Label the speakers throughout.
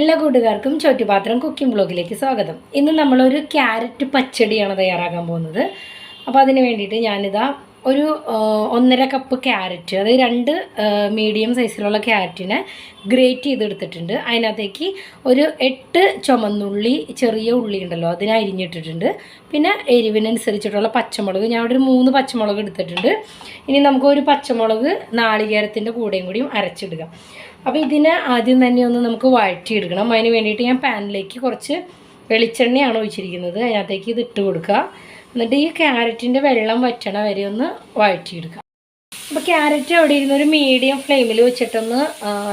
Speaker 1: എല്ലാ കൂട്ടുകാർക്കും ചോറ്റുപാത്രം കുക്കിംഗ് ബ്ലോഗിലേക്ക് സ്വാഗതം. ഇന്ന് നമ്മളൊരു ക്യാരറ്റ് പച്ചടിയാണ് തയ്യാറാക്കാൻ പോകുന്നത്. അപ്പോൾ അതിന് വേണ്ടിയിട്ട് ഞാനിതാ ഒരു ഒന്നര കപ്പ് ക്യാരറ്റ് അതായത് രണ്ട് മീഡിയം സൈസിലുള്ള ക്യാരറ്റിനെ ഗ്രേറ്റ് ചെയ്തെടുത്തിട്ടുണ്ട്. അതിനകത്തേക്ക് ഒരു എട്ട് ചുമന്നുള്ളി ചെറിയ ഉള്ളി ഉണ്ടല്ലോ അതിനെ അരിഞ്ഞിട്ടിട്ടുണ്ട്. പിന്നെ എരിവിനനുസരിച്ചിട്ടുള്ള പച്ചമുളക് ഞാൻ ഇവിടെ ഒരു മൂന്ന് പച്ചമുളക് എടുത്തിട്ടുണ്ട്. ഇനി നമുക്ക് ഒരു പച്ചമുളക് നാളികേരത്തിന്റെ കൂടെയും കൂടിയും അരച്ചിടുക. അപ്പോൾ ഇതിനെ ആദ്യം തന്നെ ഒന്ന് നമുക്ക് വഴറ്റിയെടുക്കണം. അതിന് വേണ്ടിയിട്ട് ഞാൻ പാനിലേക്ക് കുറച്ച് വെളിച്ചെണ്ണയാണ് ഒഴിച്ചിരിക്കുന്നത്. അതിനകത്തേക്ക് ഇത് ഇട്ട് കൊടുക്കുക. എന്നിട്ട് ഈ ക്യാരറ്റിന്റെ വെള്ളം വറ്റണ വരെ ഒന്ന് വഴറ്റിയെടുക്കുക. അപ്പോൾ ക്യാരറ്റ് അവിടെ ഇരുന്ന് ഒരു മീഡിയം ഫ്ലെയിമിൽ വെച്ചിട്ടൊന്ന്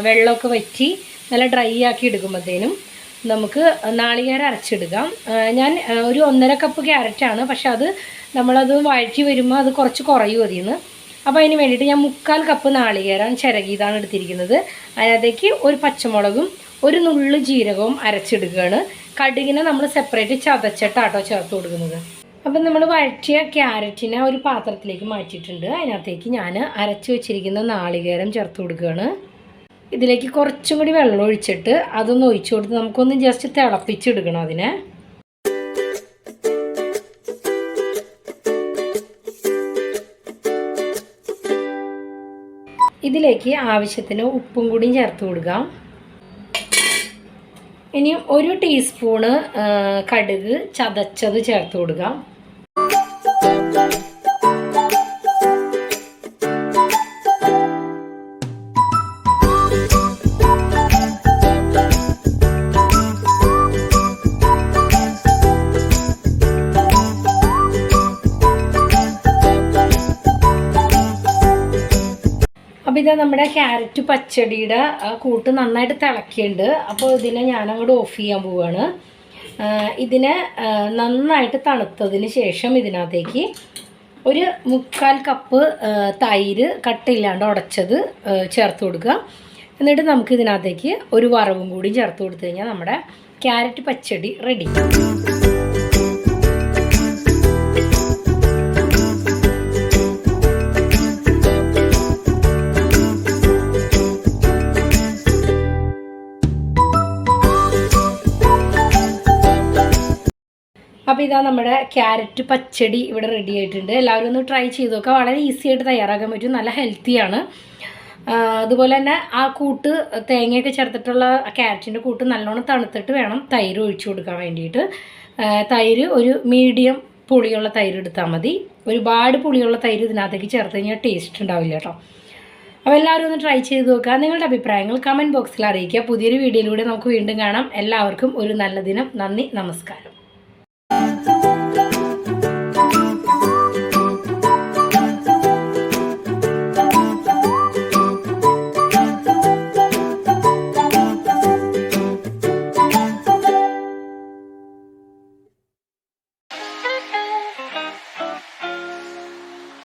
Speaker 1: വെള്ളമൊക്കെ വറ്റി നല്ല ഡ്രൈ ആക്കി എടുക്കുമ്പോഴത്തേനും നമുക്ക് നാളികേരം അരച്ചെടുക്കാം. ഞാൻ ഒരു ഒന്നര കപ്പ് ക്യാരറ്റാണ്. പക്ഷെ അത് നമ്മളത് വഴറ്റി വരുമ്പോൾ അത് കുറച്ച് കുറയും അതിന്ന്. അപ്പോൾ അതിന് വേണ്ടിയിട്ട് ഞാൻ മുക്കാൽ കപ്പ് നാളികേരം ചിരകിയതാണ് എടുത്തിരിക്കുന്നത്. അതിനകത്തേക്ക് ഒരു പച്ചമുളകും ഒരു നുള്ളു ജീരകവും അരച്ചെടുക്കുകയാണ്. കടുകിനെ നമ്മൾ സെപ്പറേറ്റ് ചതച്ചിട്ടാട്ടോ ചേർത്ത് കൊടുക്കുന്നത്. അപ്പം നമ്മൾ വഴറ്റിയ ക്യാരറ്റിനെ ഒരു പാത്രത്തിലേക്ക് മാറ്റിയിട്ടുണ്ട്. അതിനകത്തേക്ക് ഞാൻ അരച്ച് വെച്ചിരിക്കുന്ന നാളികേരം ചേർത്ത് കൊടുക്കുകയാണ്. ഇതിലേക്ക് കുറച്ചും കൂടി വെള്ളം ഒഴിച്ചിട്ട് അതൊന്ന് ഒഴിച്ചു കൊടുത്ത് നമുക്കൊന്ന് ജസ്റ്റ് തിളപ്പിച്ചെടുക്കണം അതിനെ. ഇതിലേക്ക് ആവശ്യത്തിന് ഉപ്പും കൂടിയും ചേർത്ത് കൊടുക്കാം. ഇനി ഒരു ടീസ്പൂണ് കടുക് ചതച്ചത് ചേർത്ത് കൊടുക്കാം. ഇത് നമ്മുടെ ക്യാരറ്റ് പച്ചടിയുടെ കൂട്ട് നന്നായിട്ട് തിളക്കിയുണ്ട് അപ്പോൾ ഇതിനെ ഞാനങ്ങോട്ട് ഓഫ് ചെയ്യാൻ പോവുകയാണ് ഇതിനെ നന്നായിട്ട് തണുത്തതിന് ശേഷം ഇതിനകത്തേക്ക് ഒരു മുക്കാൽ കപ്പ് തൈര് കട്ടയില്ലാണ്ട് ഉടച്ചത് ചേർത്ത് കൊടുക്കുക. എന്നിട്ട് നമുക്ക് ഇതിനകത്തേക്ക് ഒരു വറവും കൂടി ചേർത്ത് കൊടുത്തു കഴിഞ്ഞാൽ നമ്മുടെ ക്യാരറ്റ് പച്ചടി റെഡി അപ്പോൾ ഇതാ നമ്മുടെ ക്യാരറ്റ് പച്ചടി ഇവിടെ റെഡി ആയിട്ടുണ്ട്. എല്ലാവരും ഒന്ന് ട്രൈ ചെയ്ത് നോക്കുക വളരെ ഈസി ആയിട്ട് തയ്യാറാക്കാൻ പറ്റും. നല്ല ഹെൽത്തിയാണ് അതുപോലെ തന്നെ ആ കൂട്ട് തേങ്ങയൊക്കെ ചേർത്തിട്ടുള്ള ക്യാരറ്റിന്റെ കൂട്ട് നല്ലോണം തണുത്തിട്ട് വേണം തൈര് ഒഴിച്ചു കൊടുക്കാൻ വേണ്ടിയിട്ട്. തൈര് ഒരു മീഡിയം പുളിയുള്ള തൈര് എടുത്താൽ മതി. ഒരുപാട് പുളിയുള്ള തൈര് ഇതിനകത്തേക്ക് ചേർത്ത് കഴിഞ്ഞാൽ ടേസ്റ്റ് ഉണ്ടാവില്ല കേട്ടോ. അപ്പോൾ എല്ലാവരും ഒന്ന് ട്രൈ ചെയ്ത് നോക്കുക നിങ്ങളുടെ അഭിപ്രായങ്ങൾ കമന്റ് ബോക്സിൽ അറിയിക്കുക. പുതിയൊരു വീഡിയോയിലൂടെ നമുക്ക് വീണ്ടും കാണാം. എല്ലാവർക്കും ഒരു നല്ല ദിനം. നന്ദി. നമസ്കാരം.